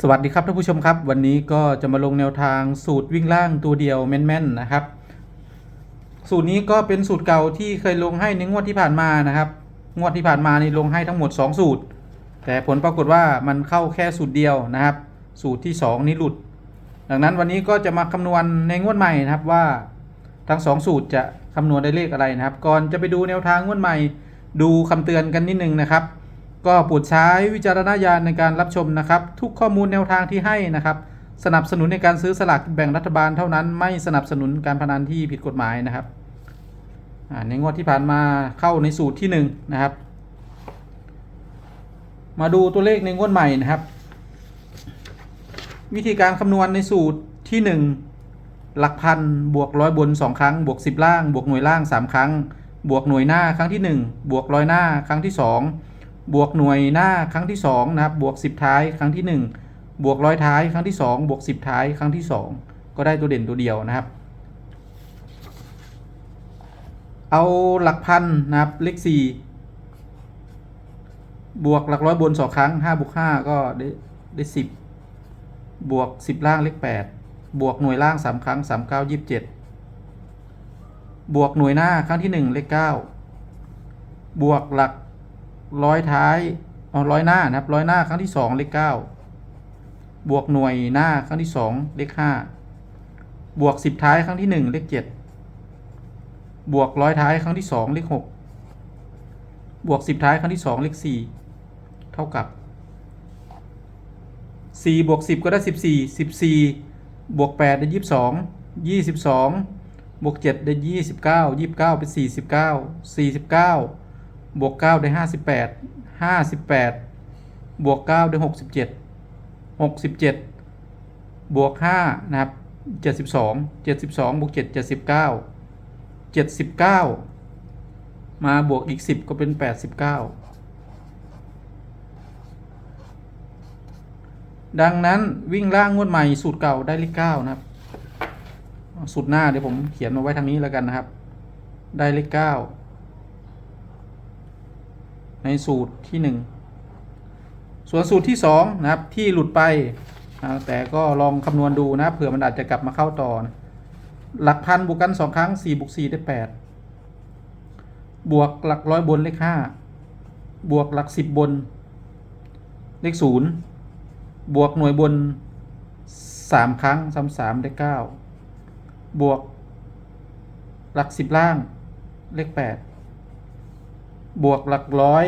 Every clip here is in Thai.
สวัสดีครับท่านผู้ชมครับ วันนี้ก็จะมาลงแนวทางสูตรวิ่งล่างตัวเดียวแม่นๆนะครับ สูตรนี้ก็เป็นสูตรเก่าที่เคยลงให้ในงวดที่ผ่านมานะครับ งวดที่ผ่านมานี่ลงให้ทั้งหมด 2 สูตร แต่ผลปรากฏว่ามันเข้าแค่สูตรเดียวนะครับ สูตรที่ 2 นี้หลุด ดังนั้นวันนี้ก็จะมาคำนวณในงวดใหม่นะครับว่าทั้ง 2 สูตรจะคำนวณได้เลขอะไรนะครับ ก่อนจะไปดูแนวทางงวดใหม่ ดูคำเตือนกันนิดนึงนะครับ ก็โปรดใช้วิจารณญาณในการรับชมนะครับ ทุกข้อมูลแนวทางที่ให้นะครับ สนับสนุนในการซื้อสลากแบ่งรัฐบาลเท่านั้น ไม่สนับสนุนการพนันที่ผิดกฎหมายนะครับในงวดที่ผ่านมาเข้าในสูตรที่หนึ่งนะครับ มาดูตัวเลขในงวดใหม่นะครับ วิธีการคำนวณในสูตรที่หนึ่งหลักพันบวกร้อยบนสองครั้ง บวกสิบล่าง บวกหน่วยล่างสามครั้ง บวกหน่วยหน้าครั้งที่หนึ่งบวกร้อยหน้าครั้งที่สอง บวกหน่วยหน้าครั้งที่2นะครับบวก 10 ท้ายครั้งที่ 1 บวกร้อยท้ายครั้งที่ 2 บวก 10 ท้ายครั้งที่ 2 ก็ได้ตัวเด่นตัวเดียวนะครับ เอาหลักพันนะครับเลข4บวกหลักร้อยบน2ครั้ง5บวก5ก็ได้ได้10 บวก 10 ล่างเลข8บวกหน่วยล่าง 3 ครั้ง 3 9 27 บวกหน่วยหน้าครั้งที่ 1 เลข9บวกหลัก ร้อยท้ายเอาร้อยหน้านะครับร้อยหน้าครั้งที่สองเลขเก้าบวกหน่วยหน้าครั้งที่สองเลขห้าบวกสิบท้ายครั้งที่หนึ่งเลขเจ็ดบวกร้อยท้ายครั้งที่สองเลขหกบวกสิบท้ายครั้งที่สองเลขสี่เท่ากับสี่บวกสิบก็ได้สิบสี่สิบสี่บวกแปดได้ยี่สิบสองยี่สิบสองบวกเจ็ดได้ยี่สิบเก้ายี่สิบเก้าเป็นสี่สิบเก้าสี่สิบเก้าบวกเกก้้าา บแปดบวกเก้าได้หกสิบเจ็ดหกสิบเจ็ดบวกห้านะครับเจ็ดสิบสองเจ็ดสิบสองบวกเจ็ดเจ็ดสิบเก้าเจ็ดสิบเก้ามาบวกอีกสิบก็เป็นแปดสิบเก้าดังนั้นวิ่งล่างงวดใหม่สูตรเก่าได้เลขเก้านะครับ สูตรหน้าเดี๋ยวผมเขียนมาไว้ทางนี้แล้วกันนะครับ ได้เลขเก้า ในสูตรที่ 1 ส่วนสูตรที่2นะครับที่หลุดไปนะแต่ก็ลองคำนวณดูนะเผื่อมันอาจจะกลับมาเข้าต่อนะหลักพันบวกกัน 2 ครั้ง4บวก4ได้ 8 บวกหลักร้อยบนเลข 5 บวกหลัก 10 บน เลข 0 บวกหน่วยบน 3 ครั้งซ้ำ3ได้ 9 บวกหลัก 10 ล่างเลข 8 บวกหลักร้อย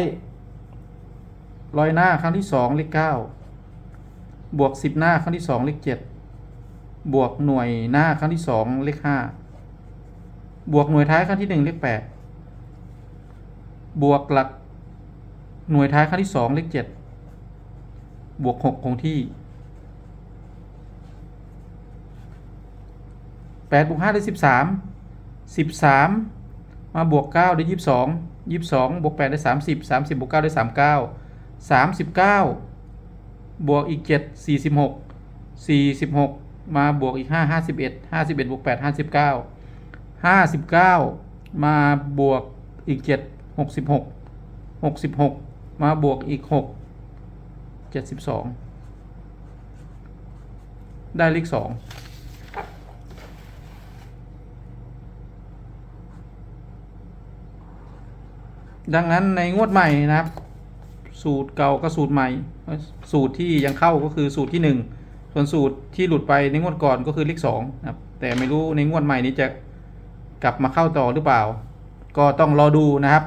ร้อยหน้าครั้งที่สองเลขเก้าบวกสิบหน้าครั้งที่สองเลขเจ็ดบวกหน่วยหน้าครั้งที่สองเลขห้าบวกหน่วยท้ายครั้งที่หนึ่งเลขแปดบวกหลักหน่วยท้ายครั้งที่สองเลขเจ็ดบวกหกคงที่แปดบวกห้าได้สิบสามสิบสามมาบวกเก้าได้ยี่สิบสอง ยี่สิบสองบวกแปดได้สามสิบสามสิบบวกเก้าได้สามเก้าสามสิบเก้าบวกอีกเจ็ดสี่สิบหกสี่สิบหกมาบวกอีกห้าห้าสิบเอ็ดห้าสิบเอ็ดบวกแปดห้าสิบเก้าห้าสิบเก้ามาบวกอีกเจ็ดหกสิบหกหกสิบหกมาบวกอีกหกเจ็ดสิบสองได้เลขสอง ดังนั้นในงวดใหม่นะครับ สูตรเก่ากับสูตรใหม่ สูตรที่ยังเข้าก็คือสูตรที่หนึ่งส่วนสูตรที่หลุดไปในงวดก่อนก็คือเลขสองนะครับแต่ไม่รู้ในงวดใหม่นี้จะกลับมาเข้าต่อหรือเปล่า ก็ต้องรอดูนะครับ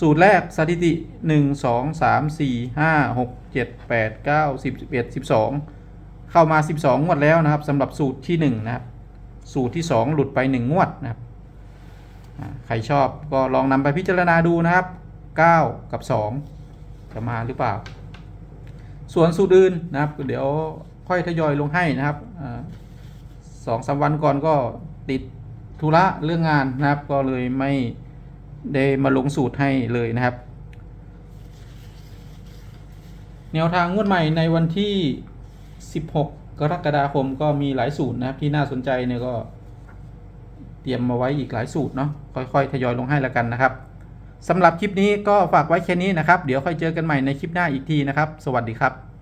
สูตรแรกสถิติหนึ่งสองสามสี่ห้าหกเจ็ดแปดเก้าสิบเอ็ดสิบสองเข้ามาสิบสองงวดแล้วนะครับสำหรับสูตรที่หนึ่งนะครับ สูตรที่สองหลุดไปหนึ่งงวดนะครับ ใครชอบก็ลองนำไปพิจารณาดูนะครับ 9 กับ 2 จะมาหรือเปล่า ส่วนสูตรอื่นนะครับ เดี๋ยวค่อยทยอยลงให้นะครับสองสามวันก่อนก็ติดธุระเรื่องงานนะครับ ก็เลยไม่ได้มาลงสูตรให้เลยนะครับ แนวทางงวดใหม่ในวันที่ 16 กรกฎาคมก็มีหลายสูตรนะครับที่น่าสนใจเนี่ยก็ เตรียมมาไว้อีกหลายสูตรเนาะค่อยๆทยอยลงให้แล้วกันนะครับสำหรับคลิปนี้ก็ฝากไว้แค่นี้นะครับ เดี๋ยวค่อยเจอกันใหม่ในคลิปหน้าอีกทีนะครับ สวัสดีครับ